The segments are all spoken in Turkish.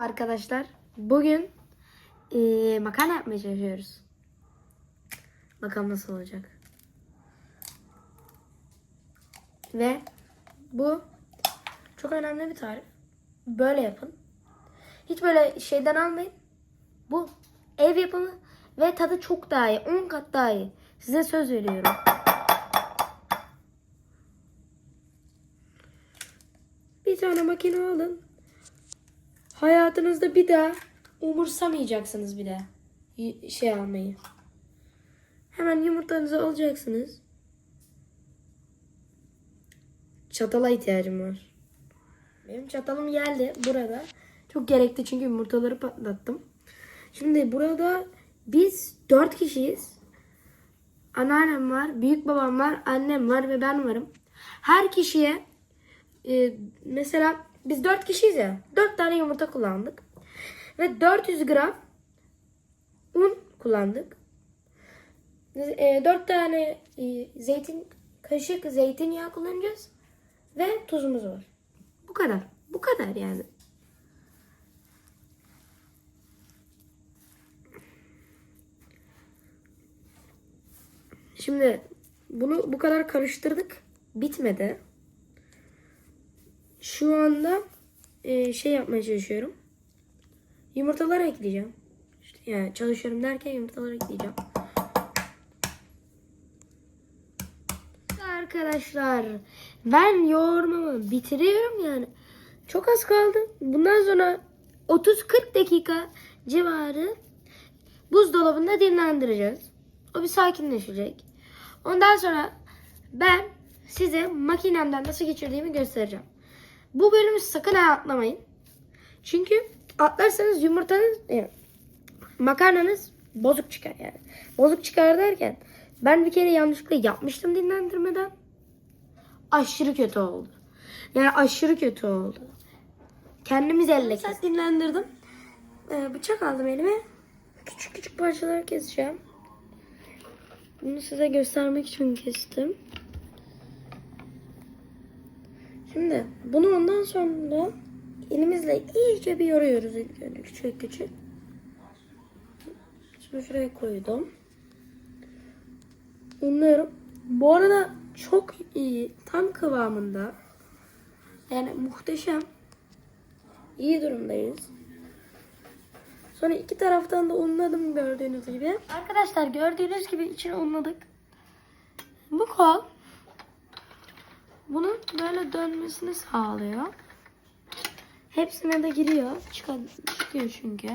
Arkadaşlar bugün eee makarna yapmaya çalışıyoruz. Bakalım nasıl olacak. Ve bu çok önemli bir tarif. Böyle yapın. Hiç böyle şeyden almayın. Bu ev yapımı ve tadı çok daha iyi. 10 kat daha iyi. Size söz veriyorum. Bir tane makine alın. Hayatınızda bir daha umursamayacaksınız bir y- şey almayı. Hemen yumurtanızı alacaksınız. Çatala ihtiyacım var. Benim çatalım geldi burada. Çok gerekli çünkü yumurtaları patlattım. Şimdi burada biz dört kişiyiz. Anneannem var, büyük babam var, annem var ve ben varım. Her kişiye e, mesela biz dört kişiyiz ya. Dört tane yumurta kullandık. Ve 400 gram un kullandık. E, dört tane e, zeytin kaşık zeytinyağı kullanacağız. Ve tuzumuz var. Bu kadar. Bu kadar yani. Şimdi bunu bu kadar karıştırdık. Bitmedi. Şu anda e, şey yapmaya çalışıyorum. Yumurtaları ekleyeceğim. İşte yani çalışıyorum derken yumurtaları ekleyeceğim. Arkadaşlar ben yoğurmamı bitiriyorum yani. Çok az kaldı. Bundan sonra 30-40 dakika civarı buzdolabında dinlendireceğiz. O bir sakinleşecek. Ondan sonra ben size makinemden nasıl geçirdiğimi göstereceğim. Bu bölümü sakın ha atlamayın. Çünkü atlarsanız yumurtanız, yani makarnanız bozuk çıkar yani. Bozuk çıkar derken ben bir kere yanlışlıkla yapmıştım dinlendirmeden. Aşırı kötü oldu. Yani aşırı kötü oldu. Kendimiz elle kes. dinlendirdim. Ee, bıçak aldım elime. Küçük küçük parçalar keseceğim. Bunu size göstermek için kestim. Şimdi bunu ondan sonra elimizle iyice bir yoruyoruz ilk önce küçük küçük. Şimdi şuraya koydum. Unluyorum. Bu arada çok iyi. Tam kıvamında. Yani muhteşem. İyi durumdayız. Sonra iki taraftan da unladım gördüğünüz gibi. Arkadaşlar gördüğünüz gibi içine unladık. Bu kol bunun böyle dönmesini sağlıyor. Hepsine de giriyor. Çıkar, çıkıyor çünkü.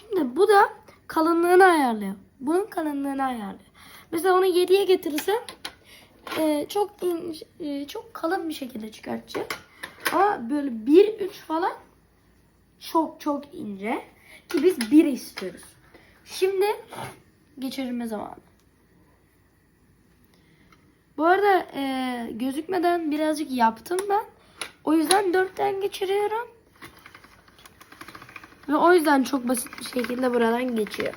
Şimdi bu da kalınlığını ayarlıyor. Bunun kalınlığını ayarlıyor. Mesela onu 7'ye getirirsem e, çok in, e, çok kalın bir şekilde çıkartacak. Ama böyle 1-3 falan çok çok ince. Ki biz 1 istiyoruz. Şimdi geçirme zamanı. Bu arada e, gözükmeden birazcık yaptım ben. O yüzden dörtten geçiriyorum. Ve o yüzden çok basit bir şekilde buradan geçiyor.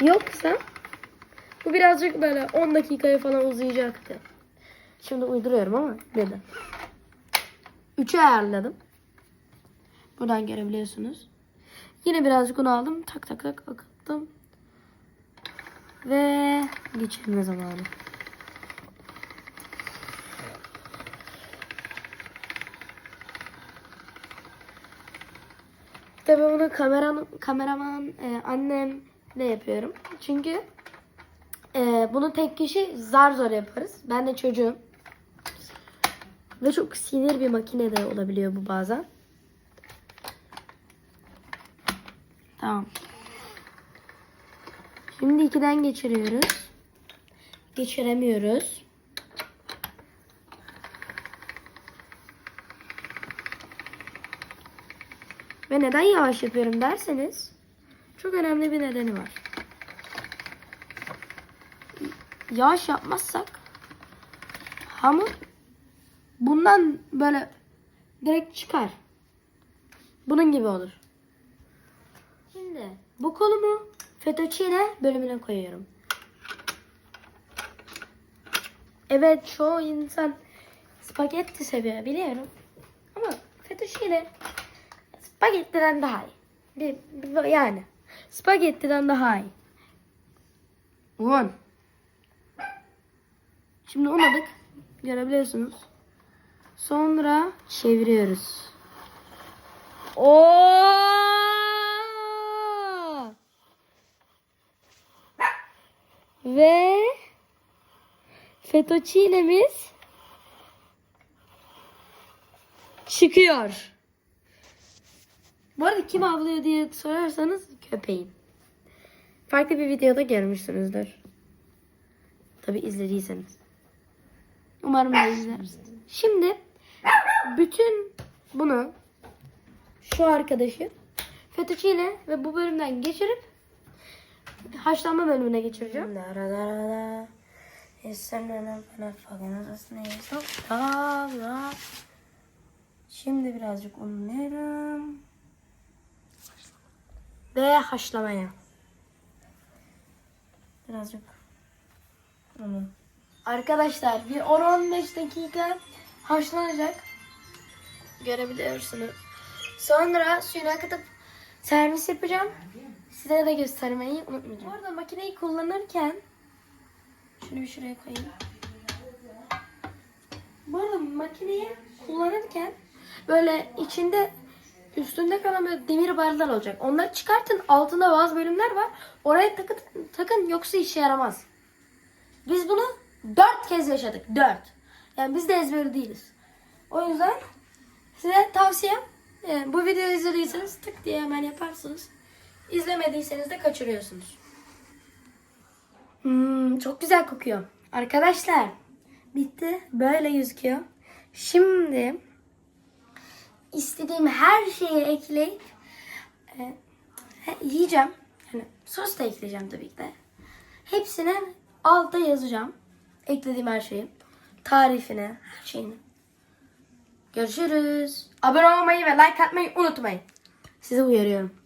Yoksa bu birazcık böyle 10 dakikaya falan uzayacaktı. Şimdi uyduruyorum ama neden? 3'e ayarladım. Buradan görebiliyorsunuz. Yine birazcık un aldım. Tak tak tak akıttım. Ve geçirme zamanı. Tabii bunu kameran, kameraman e, annemle yapıyorum. Çünkü e, bunu tek kişi zar zor yaparız. Ben de çocuğum. Ve çok sinir bir makine de olabiliyor bu bazen. Tamam. Şimdi ikiden geçiriyoruz. Geçiremiyoruz. Neden yavaş yapıyorum derseniz çok önemli bir nedeni var. Yavaş yapmazsak hamur bundan böyle direkt çıkar. Bunun gibi olur. Şimdi bu kolumu fettuccine bölümüne koyuyorum. Evet çoğu insan spagetti seviyor biliyorum. Ama fettuccine spagettiden daha iyi. Yani spagettiden daha iyi. Un. Şimdi unadık. Görebiliyorsunuz. Sonra çeviriyoruz. Oo! Ve fettuccine'miz çıkıyor. Bu arada kim avlıyor diye sorarsanız köpeğim. Farklı bir videoda görmüşsünüzdür. Tabi izlediyseniz. Umarım da izlersiniz. Şimdi bütün bunu şu arkadaşı fettuccine ve bu bölümden geçirip haşlanma bölümüne geçireceğim. Şimdi birazcık unluyorum. Ve haşlamaya. Birazcık un. Arkadaşlar bir 10-15 dakika haşlanacak. Görebiliyorsunuz. Sonra suyuna katıp servis yapacağım. Size de göstermeyi unutmayacağım. Bu arada makineyi kullanırken şunu bir şuraya koyayım. Bu arada makineyi kullanırken böyle içinde üstünde kalan böyle demir barlar olacak. Onları çıkartın. Altında bazı bölümler var. Oraya takın, takın yoksa işe yaramaz. Biz bunu dört kez yaşadık. Dört. Yani biz de ezberi değiliz. O yüzden size tavsiyem e, bu videoyu izlediyseniz tık diye hemen yaparsınız. İzlemediyseniz de kaçırıyorsunuz. Hmm, çok güzel kokuyor. Arkadaşlar bitti. Böyle gözüküyor. Şimdi istediğim her şeyi ekleyip e, yiyeceğim. Yani sos da ekleyeceğim tabii ki de. Hepsine altta yazacağım. Eklediğim her şeyi. Tarifini, her şeyini. Görüşürüz. Abone olmayı ve like atmayı unutmayın. Sizi uyarıyorum.